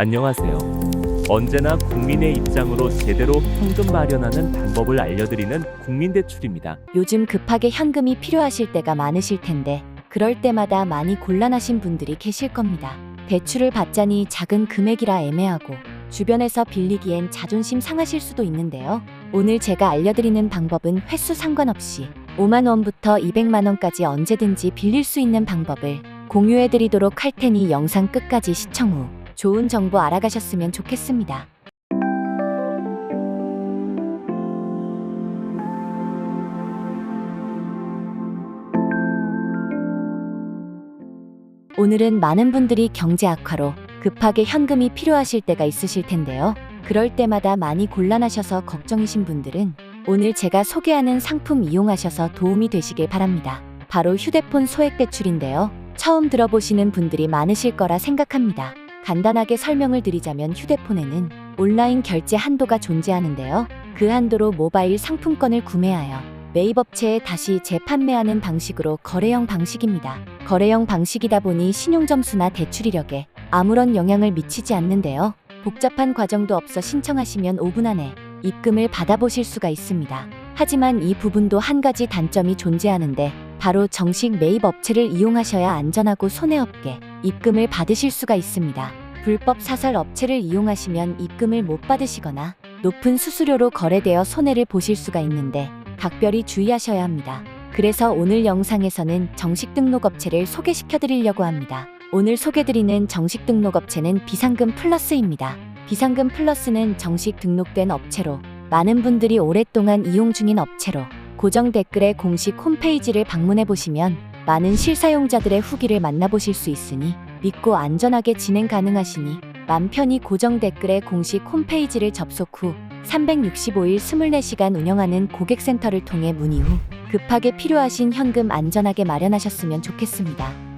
안녕하세요. 언제나 국민의 입장으로 제대로 현금 마련하는 방법을 알려드리는 국민대출입니다. 요즘 급하게 현금이 필요하실 때가 많으실 텐데 그럴 때마다 많이 곤란하신 분들이 계실 겁니다. 대출을 받자니 작은 금액이라 애매하고 주변에서 빌리기엔 자존심 상하실 수도 있는데요. 오늘 제가 알려드리는 방법은 횟수 상관없이 5만 원부터 200만 원까지 언제든지 빌릴 수 있는 방법을 공유해드리도록 할 테니 영상 끝까지 시청 후 좋은 정보 알아가셨으면 좋겠습니다. 오늘은 많은 분들이 경제 악화로 급하게 현금이 필요하실 때가 있으실 텐데요. 그럴 때마다 많이 곤란하셔서 걱정이신 분들은 오늘 제가 소개하는 상품 이용하셔서 도움이 되시길 바랍니다. 바로 휴대폰 소액 대출인데요. 처음 들어보시는 분들이 많으실 거라 생각합니다. 간단하게 설명을 드리자면 휴대폰에는 온라인 결제 한도가 존재하는데요. 그 한도로 모바일 상품권을 구매하여 매입업체에 다시 재판매하는 방식으로 거래형 방식입니다. 거래형 방식이다 보니 신용점수나 대출 이력에 아무런 영향을 미치지 않는데요. 복잡한 과정도 없어 신청하시면 5분 안에 입금을 받아보실 수가 있습니다. 하지만 이 부분도 한 가지 단점이 존재하는데 바로 정식 매입 업체를 이용하셔야 안전하고 손해없게 입금을 받으실 수가 있습니다. 불법 사설 업체를 이용하시면 입금을 못 받으시거나 높은 수수료로 거래되어 손해를 보실 수가 있는데 각별히 주의하셔야 합니다. 그래서 오늘 영상에서는 정식 등록 업체를 소개시켜 드리려고 합니다. 오늘 소개드리는 정식 등록 업체는 비상금 플러스입니다. 비상금 플러스는 정식 등록된 업체로 많은 분들이 오랫동안 이용 중인 업체로 고정 댓글에 공식 홈페이지를 방문해 보시면 많은 실사용자들의 후기를 만나보실 수 있으니 믿고 안전하게 진행 가능하시니 맘 편히 고정 댓글에 공식 홈페이지를 접속 후 365일 24시간 운영하는 고객센터를 통해 문의 후 급하게 필요하신 현금 안전하게 마련하셨으면 좋겠습니다.